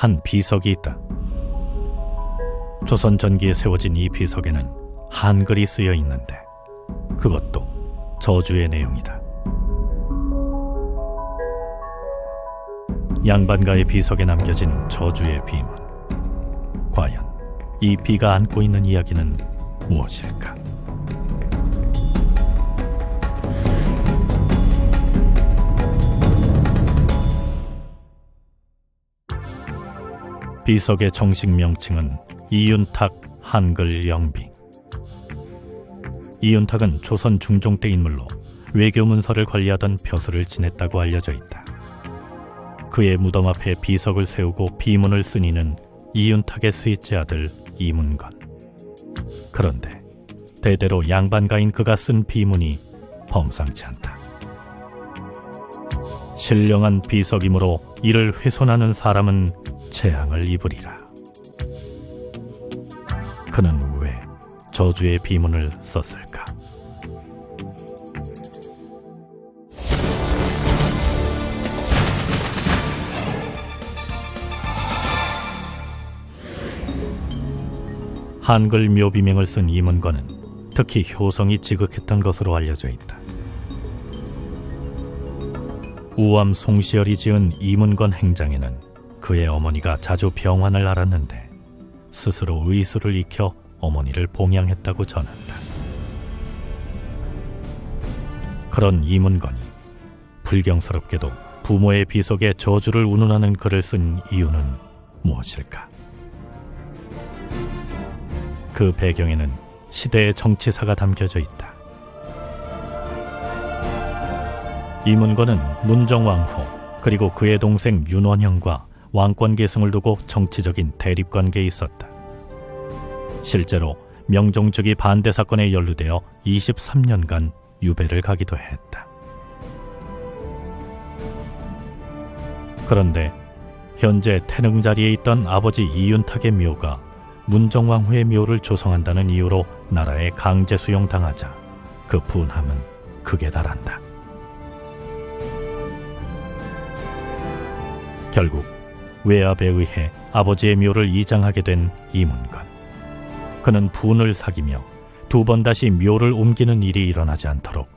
한 비석이 있다. 조선 전기에 세워진 이 비석에는 한글이 쓰여 있는데 그것도 저주의 내용이다. 양반가의 비석에 남겨진 저주의 비문. 과연 이 비가 안고 있는 이야기는 무엇일까? 비석의 정식 명칭은 이윤탁 한글 영비. 이윤탁은 조선 중종 때 인물로 외교 문서를 관리하던 벼슬을 지냈다고 알려져 있다. 그의 무덤 앞에 비석을 세우고 비문을 쓴 이는 이윤탁의 스윗째 아들 이문건. 그런데 대대로 양반가인 그가 쓴 비문이 범상치 않다. 신령한 비석이므로 이를 훼손하는 사람은 재앙을 입으리라. 그는 왜 저주의 비문을 썼을까? 한글 묘비명을 쓴 이문건은 특히 효성이 지극했던 것으로 알려져 있다. 우암 송시열이 지은 이문건 행장에는 그의 어머니가 자주 병환을 앓았는데 스스로 의술을 익혀 어머니를 봉양했다고 전한다. 그런 이문건이 불경스럽게도 부모의 비속에 저주를 운운하는 글을 쓴 이유는 무엇일까? 그 배경에는 시대의 정치사가 담겨져 있다. 이문건은 문정왕 후 그리고 그의 동생 윤원형과 왕권 계승을 두고 정치적인 대립 관계에 있었다. 실제로 명종즉위 반대 사건에 연루되어 23년간 유배를 가기도 했다. 그런데 현재 태릉 자리에 있던 아버지 이윤탁의 묘가 문정왕후의 묘를 조성한다는 이유로 나라에 강제 수용당하자 그 분함은 극에 달한다. 결국 외압에 의해 아버지의 묘를 이장하게 된 이문건. 그는 분을 사기며 두 번 다시 묘를 옮기는 일이 일어나지 않도록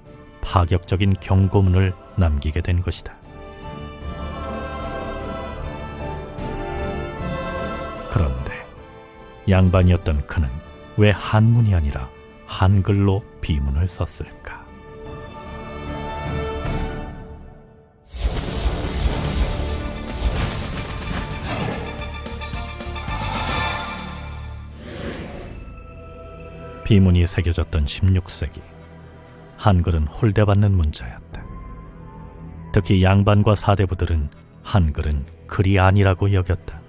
파격적인 경고문을 남기게 된 것이다. 그런데 양반이었던 그는 왜 한문이 아니라 한글로 비문을 썼을까? 비문이 새겨졌던 16세기 한글은 홀대받는 문자였다. 특히 양반과 사대부들은 한글은 글이 아니라고 여겼다.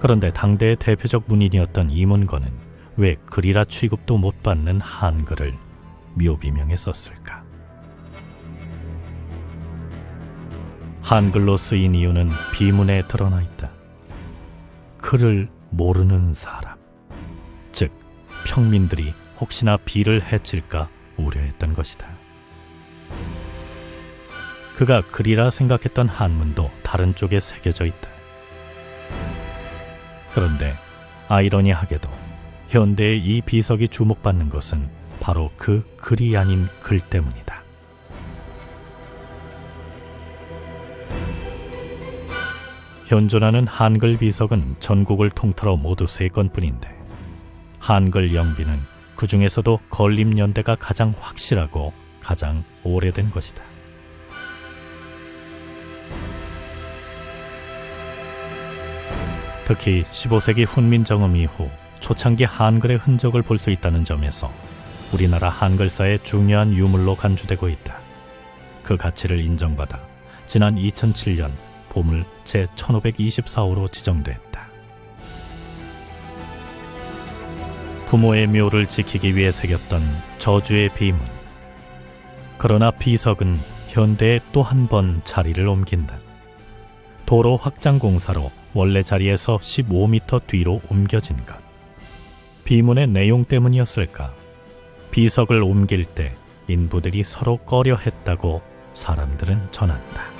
그런데 당대의 대표적 문인이었던 이문건은 왜 글이라 취급도 못 받는 한글을 묘비명에 썼을까? 한글로 쓰인 이유는 비문에 드러나 있다. 글을 모르는 사람, 즉 평민들이 혹시나 비를 해칠까 우려했던 것이다. 그가 글이라 생각했던 한문도 다른 쪽에 새겨져 있다. 그런데 아이러니하게도 현대의 이 비석이 주목받는 것은 바로 그 글이 아닌 글 때문이다. 현존하는 한글 비석은 전국을 통틀어 모두 세 건뿐인데 한글 영비는 그 중에서도 건립 연대가 가장 확실하고 가장 오래된 것이다. 특히 15세기 훈민정음 이후 초창기 한글의 흔적을 볼 수 있다는 점에서 우리나라 한글사의 중요한 유물로 간주되고 있다. 그 가치를 인정받아 지난 2007년 보물 제1524호로 지정됐 부모의 묘를 지키기 위해 새겼던 저주의 비문. 그러나 비석은 현대에 또 한 번 자리를 옮긴다. 도로 확장 공사로 원래 자리에서 15m 뒤로 옮겨진 것. 비문의 내용 때문이었을까? 비석을 옮길 때 인부들이 서로 꺼려 했다고 사람들은 전한다.